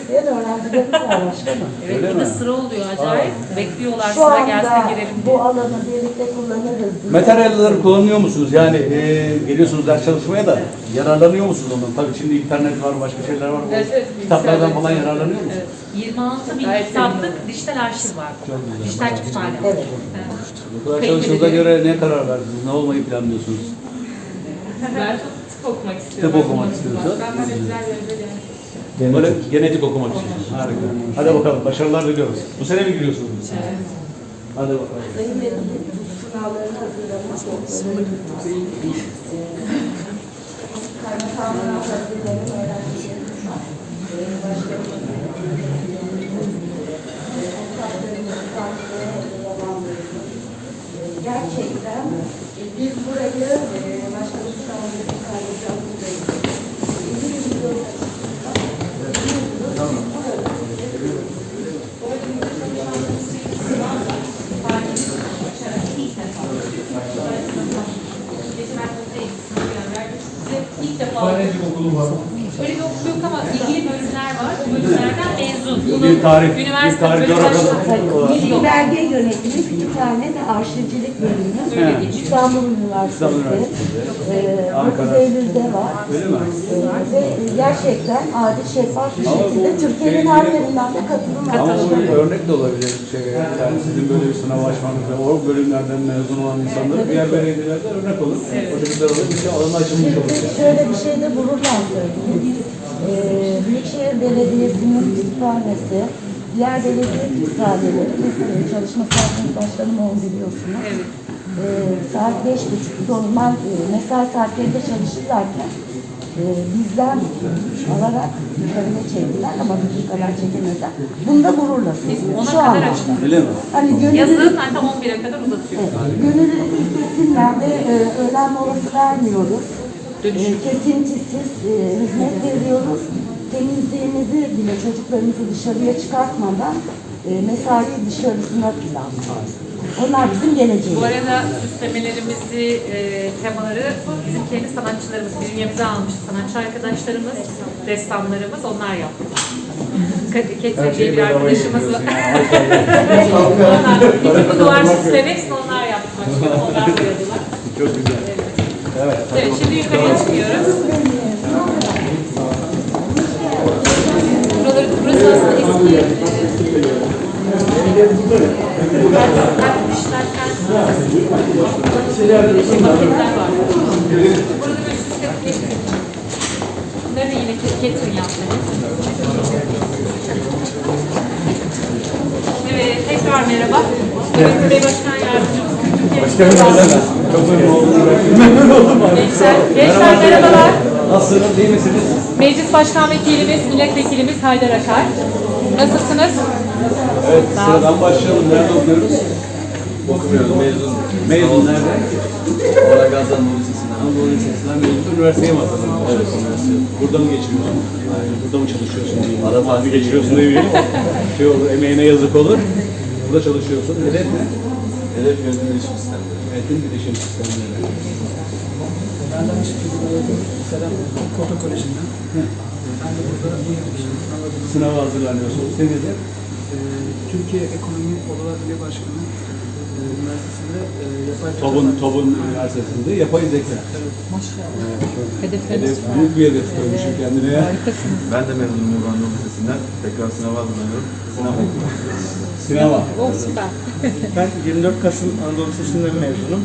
isteyen öğrencilerimiz var başkanım. Evet, Öyle burada mi? sıra oluyor acayip. Bekliyorlar Şu sıra anda gelsin girelim diye. bu alanı birlikte kullanırız. diye. Materyalleri kullanıyor musunuz? Yani e, geliyorsunuz ders çalışmaya da yararlanıyor musunuz ondan? Tabii şimdi internet var, başka şeyler var. Evet, evet, Kitaplardan falan yararlanıyor musunuz? Evet. 26 bin kitaplık dijital arşiv var. Dijital kütüphane. Evet. Bu kadar çalıştığınıza göre ne karar verdiniz? Ne olmayı planlıyorsunuz? Ben çok tıp okumak istiyorum. Tıp okumak istiyorsun. Ben böyle güzel böyle yani. Böyle genetik okumak istiyorsunuz. Harika. Hadi bakalım, başarılar diliyoruz. Bu sene mi giriyorsunuz? Hadi bakalım. শুরু হবে Öyle bir okul yok ama ilgili bölümler var. Bu bölümlerden mezun. Bunu Bir tarih, bir üniversite tarih bölümü coğrafya başkanı- belge yönetimi, kütüphane ve arşivcilik bölümü. Öyle geçiyor. İstanbul Üniversitesi. İstanbul Üniversitesi. Ee, Ankara. 9 Eylül'de var. Öyle mi? Ee, Ve gerçekten adil, şeffaf bir şekilde Türkiye'nin her yerinden de katılım var. Ama bu bir örnek de olabilir. Şey, yani sizin böyle bir sınav açmanız ve o bölümlerden mezun olan insanlar diğer belediyelerde örnek olur. O da güzel olur. Bir şey alanı açılmış olur. Şöyle bir şey de gururla söyleyeyim. Ee, Büyükşehir Belediyesi'nin kütüphanesi, diğer belediye kütüphaneleri, biz e, çalışma saatimiz başkanım onu biliyorsunuz. Evet. Ee, saat beş buçuk normal e, mesai saatlerinde çalışırlarken e, bizden alarak yukarıya çektiler ama bizim kadar çekemediler. Bunda gururla söylüyorum. ona Şu kadar anda. açtık. Öyle mi? Hani Yazın hatta 11'e kadar uzatıyor. Gönüllülük ilkesinler ve e, öğlen molası vermiyoruz. Dönüşüm. kesintisiz e, hizmet veriyoruz. Temizliğimizi bile çocuklarımızı dışarıya çıkartmadan e, mesai dışarısına planlıyoruz. Onlar bizim geleceğimiz. Bu arada süslemelerimizi, e, temaları bizim kendi sanatçılarımız, bizim yerimize almış sanatçı arkadaşlarımız, ressamlarımız onlar yaptı. Kat- Ketrin diye bir arkadaşımız var. Onlar, bu duvar hepsini onlar yaptı. Onlar boyadılar. Çok güzel. Evet. Evet, şimdi yukarıya çıkıyoruz. Buraları, burası aslında eski e, Kent işlerken maketler var. Burada böyle süsle ketrin. Bunları da yine ke- ketrin yaptı. Evet, tekrar merhaba. Bugün Bey Başkan Yardımcımız Kültür Başkanım. Çok memnun oldum. Gençler, gençler merhabalar. Nasılsınız? İyi misiniz? Meclis Başkan Vekilimiz, Milletvekilimiz Haydar Akar. Nasılsınız? Evet, sıradan başlayalım. Nerede okuyoruz? Okumuyorum, mezun. Mezun nerede? Orada Gazi Anadolu Lisesi'nden. Anadolu Lisesi'nden mezun. Üniversiteye mi atadın? Evet, üniversite. Burada mı geçiriyorsun? Burada mı çalışıyorsun? Ara Abi geçiriyorsun demeyelim. Şey olur, emeğine yazık olur. Burada çalışıyorsun. Hedef ne? Hedef yönetim iletişim sistemleri. Yönetim bilişim sistemleri. Koto Koleji'nden. Ben de burada bu yıl sınava girdim. Sınava hazırlanıyorsun. Senin hedef? Ee, Türkiye Ekonomi Odalar Birliği Başkanı Üniversitesi'nde e, yapay zeka TOB'un, TOB'un üniversitesinde yapay zeka. Hedefleriniz Hedef, büyük bir hedef koymuşum kendine ya. Ben de mezunum Anadolu Lisesi'nden. Tekrar sınava hazırlanıyorum. Sınav Sinema. Oh süper. Ben 24 Kasım Anadolu Lisesi'nden mezunum.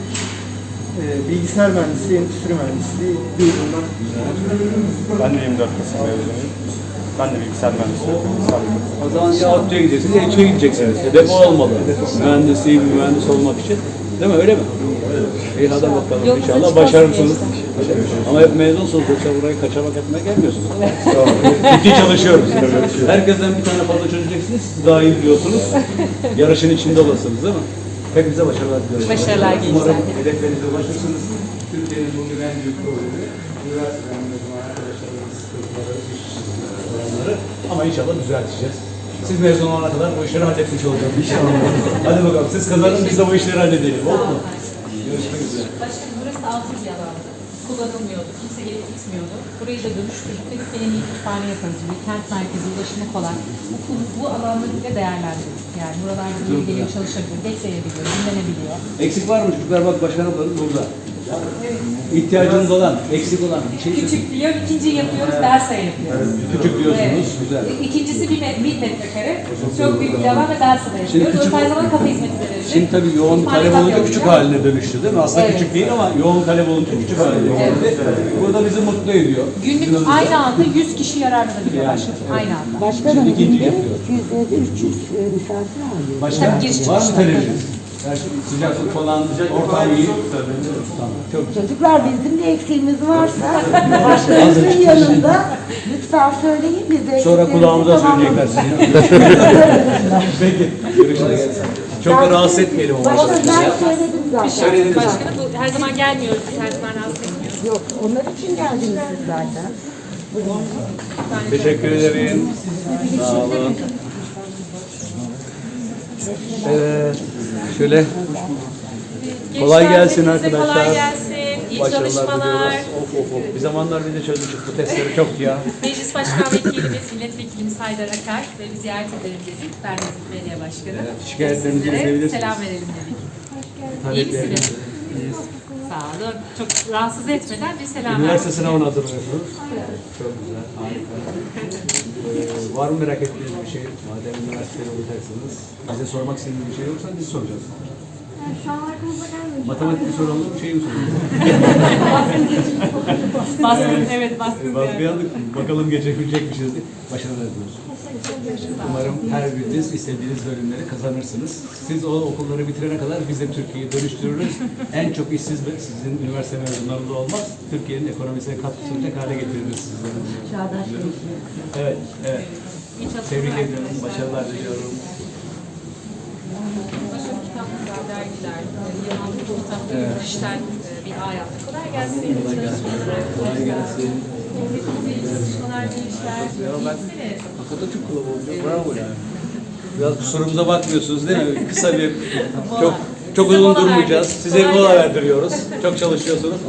Ee, bilgisayar mühendisliği, endüstri mühendisliği bir yıldan Ben de 24 Kasım mezunuyum. Ben de bilgisayar mühendisliği okuyorum. O zaman ya ODTÜ'ye gideceksiniz ya İTÜ'ye gideceksiniz. Hedef o olmalı. Mühendisliği bir mühendis olmak için. Değil mi? Öyle mi? İyi hadi bakalım. Yolunuz İnşallah olsun başarırsınız. Ama hep mezunsunuz. Yoksa burayı kaçamak etmeye gelmiyorsunuz. Ciddi çalışıyoruz. Herkesten bir tane fazla çözeceksiniz. Siz daha iyi biliyorsunuz. Yarışın içinde olasınız değil mi? Hepinize başarılar diliyorum. Başarılar gençler. Umarım hedeflerinize ulaşırsınız. Türkiye'nin bugün en büyük problemi üniversiteden ama inşallah düzelteceğiz. Siz mezun olana kadar bu işleri halletmiş olacağız inşallah. Hadi bakalım siz kazanın biz de bu işleri halledelim. Oldu mu? Görüşmek üzere. Başkanım burası altı bir alan. kullanılmıyordu. Kimse gelip gitmiyordu. Burayı da dönüştürdük. Dedik en iyi kütüphane yaparız. Bir kent merkezi, ulaşımı kolay. Bu, bu, bu alanları bile değerlendirdik. Yani buralarda biri geliyor çalışabiliyor, bekleyebiliyor, dinlenebiliyor. Eksik var mı çocuklar? Bak başkan ablanız burada. İhtiyacınız olan, eksik olan bir şey Küçük diyor, ikinciyi yapıyoruz, derse yapıyoruz. küçük diyorsunuz. Evet. Güzel. İkincisi bir, met- bir metrekare. Çok büyük bir alan ve derse de Şimdi yapıyoruz. küçük- Aynı zamanda kafe hizmeti de veriyoruz. Şimdi tabii yoğun bir talep olunca küçük haline dönüştü değil mi? Aslında Evet. küçük değil ama yoğun talep olunca küçük haline geldi. Bu da bizi mutlu ediyor. Günlük aynı anda 100 kişi yararlanabiliyor başkanım. Aynı anda. Başkanım Şimdi ikinci yapıyor. 200 300 misafir alıyor. Başka Tabii giriş var mı talebiniz? Her şey sıcaklık falan, ortam iyi. Tamam, çok güzel. Çocuklar bizim de eksiğimiz varsa başkanımızın yanında lütfen söyleyin biz de Sonra kulağımıza söyleyecekler sizin. Peki, görüşürüz. Çok da rahatsız etmeyelim o Başkanım başkanı. ben söyledim zaten. Söylediniz. Başkanım bu her zaman gelmiyoruz. Biz her zaman rahatsız etmiyoruz. Yok onlar için geldiniz siz zaten. Teşekkür ederim. Sağ olun. Evet, şöyle Kolay gelsin arkadaşlar. Kolay gelsin. İyi başarılar çalışmalar. diliyoruz. Of of of. Bir zamanlar biz de çözmüştük bu testleri çok ya. Meclis Başkan Vekilimiz, Milletvekilimiz Haydar Akar ve bir ziyaret edelim dedik. Ben de Belediye Başkanı. Evet, şikayetlerinizi iletebilirsiniz. Selam verelim dedik. İyi misiniz? Sağ olun. Çok rahatsız etmeden bir selam Üniversite sınavına hazırlıyorsunuz. Çok güzel, harika. Ee, var mı merak ettiğiniz bir şey? Madem üniversitede olacaksınız, bize sormak istediğiniz bir şey yoksa biz soracağız. Şu an aklımıza gelmedi. Matematik mi soralım, şey mi soralım? Baskın, evet baskın. Baskıya aldık, bakalım geçebilecek misiniz? Başarılar diliyoruz. Umarım her biriniz istediğiniz bölümleri kazanırsınız. Siz o okulları bitirene kadar biz de Türkiye'yi dönüştürürüz. en çok işsiz ve sizin üniversite mezunlarınız olmaz. Türkiye'nin ekonomisine katkı sunacak hale getiririz sizlere. Çağdaş Evet, evet. Tebrik ediyorum, başarılar diliyorum. Başarılı kitaplar, dergiler, yayınlanmış kitapları, dijital e, bir ağ yaptık. Kolay gelsin. Kolay gelsin. Kolay gelsin. Çalışmalar, gençler. İyisiniz. Hakikaten çok kalabalık. Bravo yani. Biraz kusurumuza bakmıyorsunuz değil mi? Kısa bir, çok çok Size uzun durmayacağız. verdik. Size mola verdiriyoruz. Çok çalışıyorsunuz.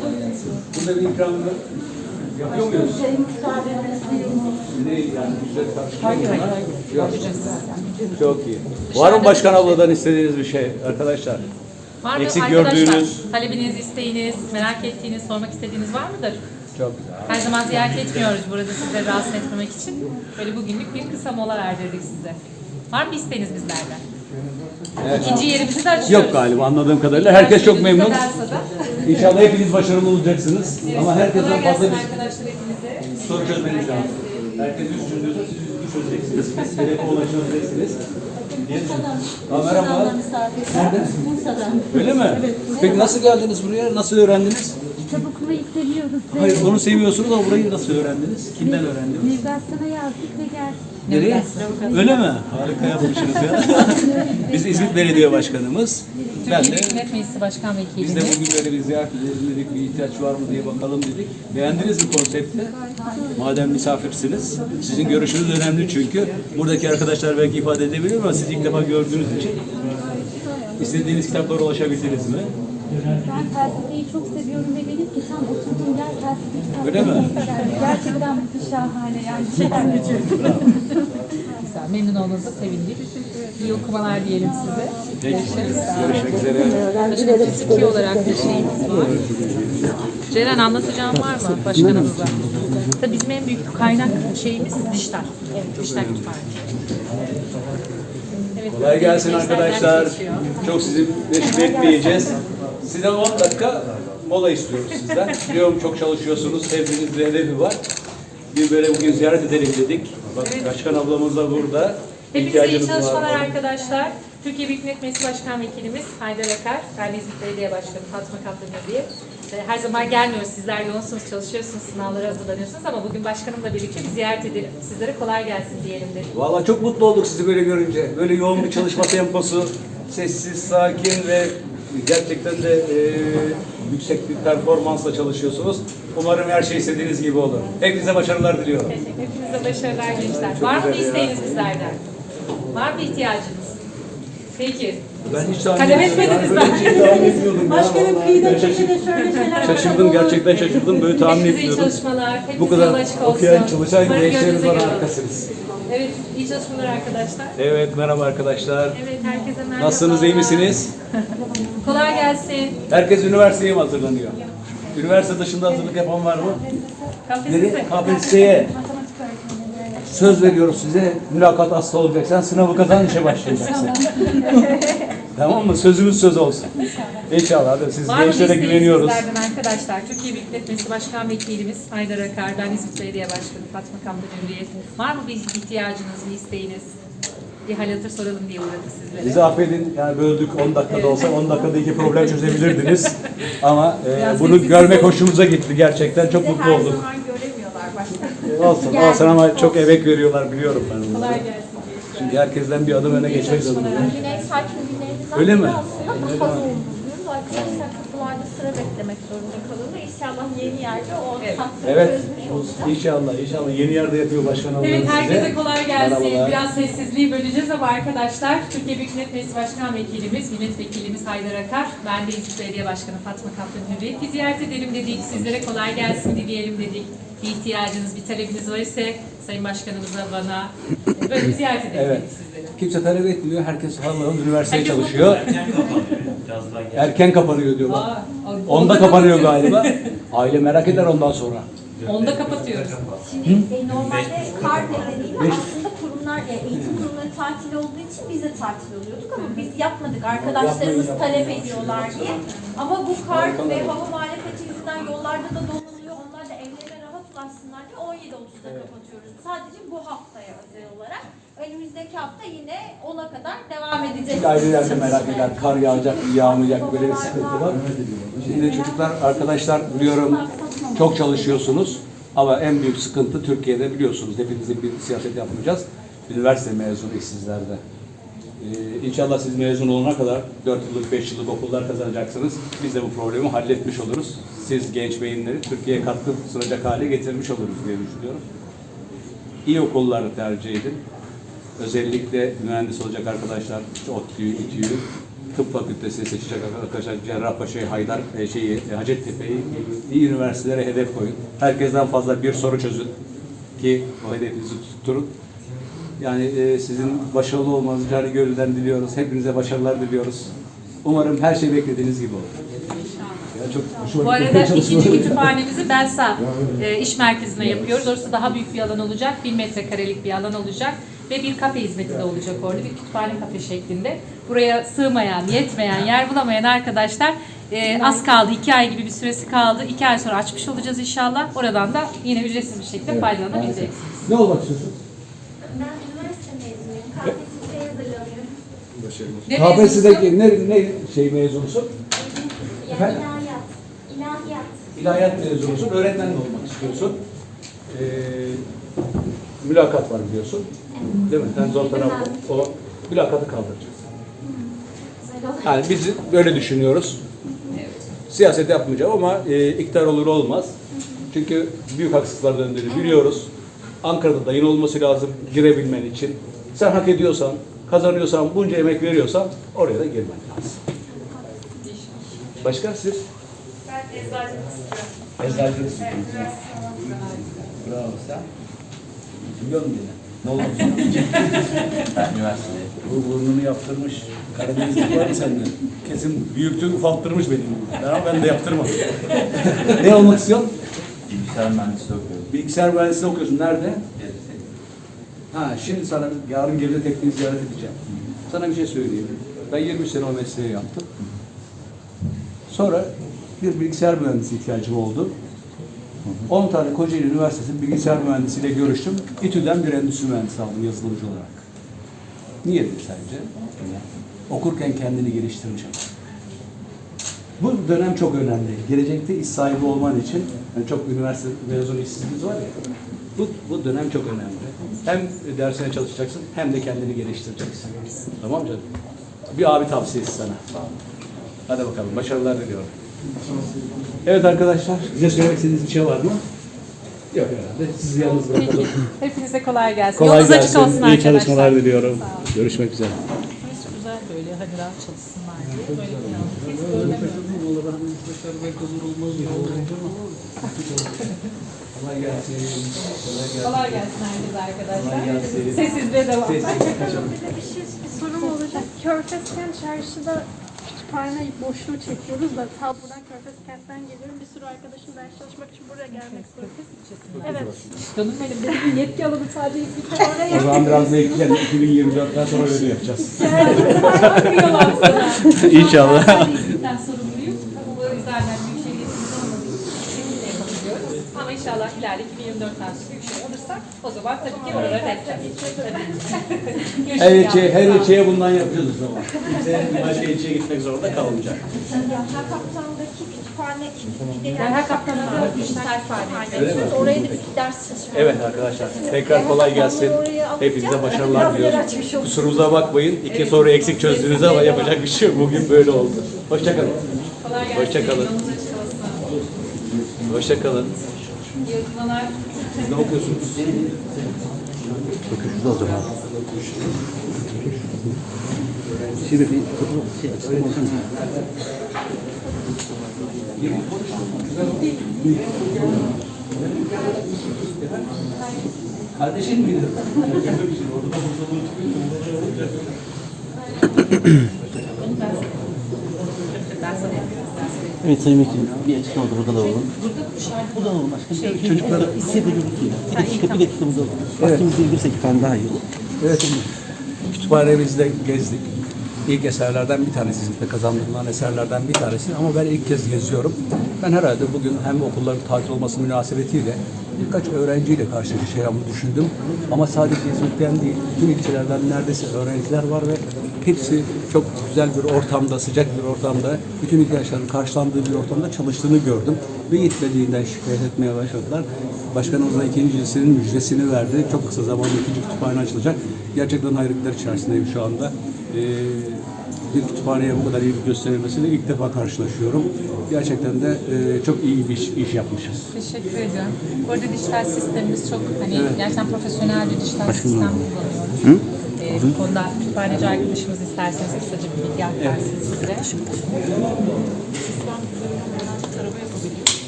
Burada bir ikram yapıyor muyuz? Çayımız kahvemiz suyumuz. Ne yani karşılıyor mu? Yok. Çok iyi. Var mı başkan abladan istediğiniz bir şey arkadaşlar? Var mı Eksik arkadaşlar? gördüğünüz- Talebiniz, isteğiniz, merak ettiğiniz, sormak istediğiniz var mıdır? Çok güzel. Her zaman ziyaret etmiyoruz burada sizleri rahatsız etmemek için. Böyle bugünlük bir kısa mola verdirdik size. Var mı isteğiniz bizlerden? İkinci yerimizi de açıyoruz. Yok galiba anladığım kadarıyla. Herkes çok memnun. İnşallah hepiniz başarılı olacaksınız. Ama herkesten fazla bir arkadaşlar hepinize. soru çözmeniz lazım. Herkes üç çözüyorsa siz yüzünü çözeceksiniz. Hedefe ulaşabileceksiniz. Düşünüyorum. Aa, merhaba. Nereden? Bursa'dan. Öyle mi? Peki nasıl geldiniz buraya? Nasıl öğrendiniz? Kitap okumayı seviyoruz. Hayır onu seviyorsunuz ama burayı nasıl öğrendiniz? Kimden öğrendiniz? Navigasyona yazdık ve geldik. Nereye? Öyle mi? Harika yapmışsınız ya. Biz İzmit Belediye Başkanımız. Ben Türkiye de Büyük Millet Meclisi Başkan biz de bugün böyle bir ziyaret edelim dedik, bir ihtiyaç var mı diye bakalım dedik. Beğendiniz mi konsepti? Madem misafirsiniz, sizin görüşünüz önemli çünkü. Buradaki arkadaşlar belki ifade edebilir ama siz ilk defa gördüğünüz için. İstediğiniz kitaplara ulaşabildiniz mi? Ben felsefeyi çok seviyorum ve benim ki tam oturduğum yer felsefe kitapları. Öyle mi? Gerçekten şahane yani. Gücü. Güzel, Memnun olduğunuza sevindik. İyi okumalar diyelim size. Görüşürüz. Görüşmek üzere. Başkanım fiziki olarak bir şeyimiz var. Ceren anlatacağım var mı başkanımıza? Tabii bizim en büyük kaynak şeyimiz dijital. Evet, dijital kütüphane. Evet, Kolay gelsin arkadaşlar. Çok sizi meşgul etmeyeceğiz. Sizden 10 dakika mola istiyoruz sizden. Biliyorum çok çalışıyorsunuz. Hepinizin hedefi var. Bir böyle bugün ziyaret edelim dedik. Bak Başkan ablamız da burada. Hepinize iyi var çalışmalar mı? arkadaşlar. Türkiye Büyük Millet Meclisi Başkan Vekilimiz Haydar Akar, ben İzmit Belediye Başkanı Fatma Kaptanı diye. Her zaman gelmiyoruz, sizler yoğunsunuz, çalışıyorsunuz, sınavlara hazırlanıyorsunuz ama bugün başkanımla birlikte bir ziyaret edelim. Sizlere kolay gelsin diyelim dedik. Vallahi çok mutlu olduk sizi böyle görünce. Böyle yoğun bir çalışma temposu, sessiz, sakin ve gerçekten de e, yüksek bir performansla çalışıyorsunuz. Umarım her şey istediğiniz gibi olur. Hepinize başarılar diliyorum. Teşekkür Hepinize başarılar gençler. Var mı bir güzel ya. isteğiniz bizlerden? Var mı ihtiyacınız? Peki. Ben hiç tahmin Kalem etmediniz Ben böyle bir şey tahmin etmiyordum ya. Başkanım Vallahi kıyıda ben şaşırdım. şöyle şeyler Şaşırdım gerçekten şaşırdım. Böyle tahmin Hepinize iyi etmiyordum. çalışmalar. Hepinize Bu kadar yol açık olsun. okuyan, çalışan Umarım gençlerimiz gönlünüze var göre olur. harikasınız. Evet, iyi çalışmalar arkadaşlar. Evet merhaba arkadaşlar. Evet, herkese merhaba. Nasılsınız iyi misiniz? Kolay gelsin. Herkes üniversiteye mi hazırlanıyor? Üniversite dışında hazırlık yapan var mı? Kafesi. KPSS'ye. Söz veriyoruz size. Mülakat aslı olacak. Sen sınavı kazan işe başlayacaksın. tamam mı? Sözümüz söz olsun. İnşallah. Hadi siz Var mı gençlere desteğiniz güveniyoruz. sizlerden arkadaşlar? Türkiye Büyük Millet Meclisi Başkan Vekilimiz Haydar Akar, ben İzmit Belediye Başkanı Fatma Kamdan Hürriyet. Var mı bir ihtiyacınız, bir isteğiniz? Bir hal hatır soralım diye uğradık sizlere. Bizi affedin. Yani böldük 10 dakikada olsa 10 dakikada iki problem çözebilirdiniz. Ama e, bunu görmek hoşumuza gitti. Gerçekten çok mutlu olduk. göremiyorlar başkanım. Olsun, olsun ama çok emek veriyorlar biliyorum ben onları. Kolay gelsin. Şimdi herkesten bir adım öne geçmek zorundayım. Sakin güneyimizden Öyle mi? Arkadaşlar kapılarda sıra beklemek zorunda kalıyorlar. İnşallah yeni yerde o Evet. tatlıyı Evet. çözmüş. İnşallah, inşallah yeni yerde yapıyor başkan Evet, size. herkese kolay gelsin. Merhabalar. Biraz sessizliği böleceğiz ama arkadaşlar, Türkiye Büyük Millet Meclisi Başkan Vekilimiz, Milletvekilimiz Haydar Akar, ben de İzmit Belediye Başkanı Fatma Kaplan Hürriyet. Bir ziyaret edelim dedik, sizlere kolay gelsin dileyelim dedik. Bir ihtiyacınız, bir talebiniz var ise Sayın Başkanımıza, bana böyle bir ziyaret edelim Evet. sizlere. Kimse talep etmiyor. Herkes Allah'ın üniversiteye Herkes çalışıyor. Erken kapanıyor diyorlar. Aa, Onda kapanıyor galiba. Aile merak eder ondan sonra. Onda kapatıyoruz. Şimdi e, normalde kar nedeniyle aslında kurumlar, e, eğitim kurumları tatil olduğu için biz de tatil oluyorduk ama biz yapmadık. Arkadaşlarımız talep ediyorlar diye. Ama bu kar ve hava muhalefeti yüzünden yollarda da dolanıyor. Ulaşsınlar diye 17.30'da kapatıyoruz. Sadece bu haftaya özel olarak. Önümüzdeki hafta yine 10'a kadar devam edeceğiz. Aileler de merak eder. Kar yağacak, yağmayacak böyle bir sıkıntı var. Şimdi çocuklar, arkadaşlar biliyorum çok çalışıyorsunuz. Ama en büyük sıkıntı Türkiye'de biliyorsunuz. Hepimizin bir siyaset yapmayacağız. Üniversite mezunu işsizlerde. Ee, inşallah siz mezun olana kadar 4 yıllık, 5 yıllık okullar kazanacaksınız. Biz de bu problemi halletmiş oluruz. Siz genç beyinleri Türkiye'ye katkı sunacak hale getirmiş oluruz diye düşünüyorum. İyi okulları tercih edin. Özellikle mühendis olacak arkadaşlar, ODTÜ'yü, İTÜ'yü, tıp fakültesi seçecek arkadaşlar, Cerrahpaşa'yı, Haydar, e, şeyi, e, Hacettepe'yi, iyi üniversitelere hedef koyun. Herkesten fazla bir soru çözün ki o hedefinizi tutturun. Yani e, sizin başarılı olmanızı cani gönülden diliyoruz. Hepinize başarılar diliyoruz. Umarım her şey beklediğiniz gibi olur. Ya çok hoşuma Bu arada ikinci kütüphanemizi Belsa e, iş merkezine yapıyoruz. Orası daha büyük bir alan olacak. Bir metrekarelik bir alan olacak. Ve bir kafe hizmeti de olacak orada. Bir kütüphane kafe şeklinde. Buraya sığmayan, yetmeyen, yer bulamayan arkadaşlar e, az kaldı. iki ay gibi bir süresi kaldı. İki ay sonra açmış olacağız inşallah. Oradan da yine ücretsiz bir şekilde faydalanabileceksiniz. Ne olmak istiyorsun? Ben üniversite mezunuyum. KPSS'ye hazırlanıyorum. Ne? KPSS'deki ne, ne şey mezunusun? Yani Efendim? ilahiyat. İlahiyat. İlahiyat mezunusun, öğretmen de olmak istiyorsun. Ee, mülakat var biliyorsun. Değil mi? En zor taraf o. o mülakatı. Güzel olur. Yani biz böyle düşünüyoruz. Siyaset yapmayacağım ama e, iktidar olur olmaz. Çünkü büyük haksızlıklar döndüğünü biliyoruz. Ankara'da dayın olması lazım girebilmen için. Sen hak ediyorsan, kazanıyorsan, bunca emek veriyorsan oraya da girmen lazım. Başka siz? Ben eczacılık istiyorum. Eczacılık istiyorsunuz. Bravo sen. Biliyor musun beni? Ne oldu? Ben üniversitede Bu burnunu yaptırmış. Karadenizlik var mı sende? Kesin büyüktü, ufalttırmış benim. Ben ama ben de yaptırmadım. ne olmak istiyorsun? bilgisayar mühendisliği okuyorum. Bilgisayar mühendisliği okuyorsun. Nerede? Ha şimdi sana yarın gece tekniği ziyaret edeceğim. Sana bir şey söyleyeyim. Ben 20 sene o mesleği yaptım. Sonra bir bilgisayar mühendisi ihtiyacım oldu. 10 tane Kocaeli Üniversitesi bilgisayar mühendisiyle görüştüm. İTÜ'den bir endüstri mühendisi aldım yazılımcı olarak. Niyedir sence? Okurken kendini geliştirmiş adam. Bu dönem çok önemli. Gelecekte iş sahibi olman için, yani çok üniversite mezunu işsizliğimiz var ya, bu, bu dönem çok önemli. Hem dersine çalışacaksın, hem de kendini geliştireceksin. Tamam canım? Bir abi tavsiyesi sana. Hadi bakalım, başarılar diliyorum. Evet arkadaşlar, size söylemek istediğiniz bir şey var mı? Yok herhalde. Sizi yalnız bırakalım. Hepinize kolay gelsin. Kolay Yolunuz gelsin. açık olsun İyi arkadaşlar. çalışmalar diliyorum. Görüşmek üzere. Güzel böyle kadar çalışsınlar diye böyle planladık. Hiç görmüyorum. Kolay gelsin. Kolay gelsin. Kolay gelsin herkese arkadaşlar. Kolay gelsin. Sessizliğe devam. Sessiz kaçalım. Bir de bir şey bir sorum olacak. Körfezken çarşıda kütüphane boşluğu çekiyoruz da ta buradan Körfez kentten geliyorum. Bir sürü arkadaşım ders çalışmak için buraya gelmek zorundayız. Evet. Canım benim dedim bir yetki alalım sadece bir kere oraya O zaman biraz bekleyelim. 2024'ten sonra öyle yapacağız. İnşallah. Ben sorumluyum. Bu yüzden ben Büyükşehir yetkimiz olmadığı için şekilde yapabiliyoruz. Ama inşallah ileride 2024'ten sonra Büyükşehir olursak o zaman tabii ki oralara denk Her ilçeye, her ilçeye bundan yapacağız o zaman. Kimse başka ilçeye gitmek zorunda kalmayacak. Her kapsamdaki kütüphane bir de Yani her kaptanında dijital kütüphane. Oraya da bir ders çalışmak. Evet arkadaşlar tekrar kolay gelsin. Hepinize başarılar diliyorum. Kusurumuza bakmayın. İki soru eksik çözdünüz ama yapacak bir şey yok. Bugün böyle oldu. Hoşçakalın. Kolay gelsin. Hoşçakalın. Yolunuz açık olsun. Hoşçakalın. İyi okumalar. Ne okuyorsunuz? Kardeşin miydi? Orada Ben sana yapıyorum. Evet Sayın Vekilim, bir açıklama da burada da alalım. Burada alalım başkanım. Çocuklara hissedelim ki. Bir dakika, bir dakika. Vaktimizi indirsek efendim daha iyi olur. Evet, kütüphanemizde gezdik. İlk eserlerden bir tanesi, hizmete kazandırılan eserlerden bir tanesi ama ben ilk kez geziyorum. Ben herhalde bugün hem okulların tatil olması münasebetiyle birkaç öğrenciyle karşılaşacağımı düşündüm. Ama sadece İzmit'ten değil, bütün ilçelerden neredeyse öğrenciler var ve hepsi çok güzel bir ortamda, sıcak bir ortamda, bütün ihtiyaçların karşılandığı bir ortamda çalıştığını gördüm. Ve yetmediğinden şikayet etmeye başladılar. Başkanımız da ikincisinin müjdesini verdi. Çok kısa zamanda ikinci kütüphane açılacak. Gerçekten hayretler içerisindeyim şu anda. Ee, bir kütüphaneye bu kadar ilgi gösterilmesiyle ilk defa karşılaşıyorum. Gerçekten de e, çok iyi bir iş, iş yapmışız. Teşekkür ediyorum. Bu arada dijital sistemimiz çok hani gerçekten profesyonel bir dijital sistem kullanıyoruz. Ee, bu konuda kütüphaneci arkadaşımız isterseniz kısaca bir bilgi aktarsın size.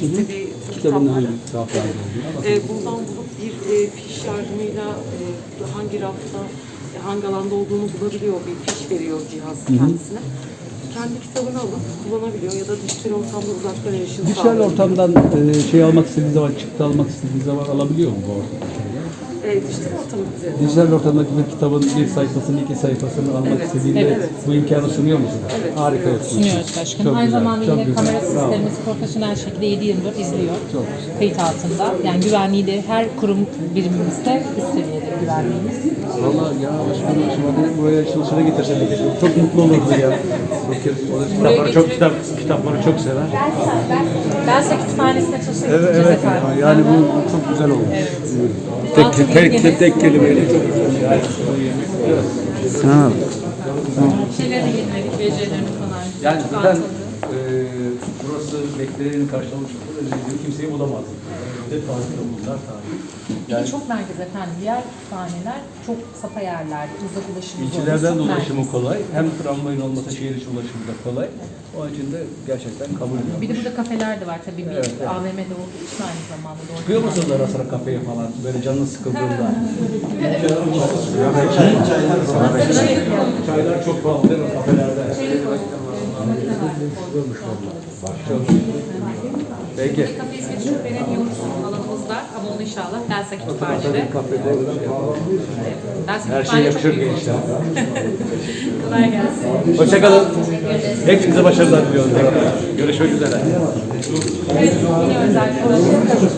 İstediği Kitabın kitapları hangi kitaplarda olduğunu e, buradan bulup bir e, fiş yardımıyla e, hangi rafta, e, hangi alanda olduğunu bulabiliyor, bir fiş veriyor cihaz kendisine. Kendi kitabını alıp kullanabiliyor ya da dijital ortamda uzaktan erişim Dijital sağlıyor. ortamdan e, şey almak istediği zaman, çıktı almak istediği zaman alabiliyor mu bu ortamda? E, dijital ortam üzerinde. Dijital ortamdaki bir kitabın bir sayfasını, iki sayfasını almak istediğinde evet. bu imkanı sunuyor musunuz? Harika yapıyorsunuz. Sunuyoruz başkanım. Çok Aynı güzel, zamanda çok yine güzel. kamera sistemimiz profesyonel şekilde 7-24 izliyor. Çok güzel. Kayıt altında. Yani güvenliği de her kurum birimimizde üst seviyede güvenliğimiz. Valla ya başkanım şimdi buraya çalışana getirseydik çok mutlu olurdu ya. Bakın kitapları çok kitap kitapları çok sever. Kütüphanesinde çalışmak Evet, gideceğiz evet efendim. yani bu çok güzel oldu. Altı Tek, tek, tek, tek kelimeyle çok güzel. Yani, Sağ ol. Şeyleri de yeniledik, becerilerini falan. yani zaten e, burası beklenenin karşılamış kimseyi bulamazdı. Bir de tatil okullar tatil. Bir de çok merkez efendim. Diğer kütüphaneler çok sapa yerlerde, uzak ulaşımı zor. İlçelerden de ulaşımı merkez. kolay. Hem tramvayın olması şehir içi ulaşımı da kolay. O için de gerçekten kabul Bir de burada kafeler de var tabii bir Evet, evet. AVM'de olduğu için aynı zamanda. Doğru. Çıkıyor musunuz ara sıra kafeye falan böyle canınız sıkıldığında? Çaylar çok pahalı değil mi kafelerde? Peki. Kafe hizmeti çok veremiyoruz alanımızda ama onu inşallah Delsa Kütüphane'de. Delsa her şey çok yakışır gençler. Kolay gelsin. Hoşçakalın. Hepinize başarılar diliyorum. Görüşmek üzere. Evet, yine özel. Hoşçakalın.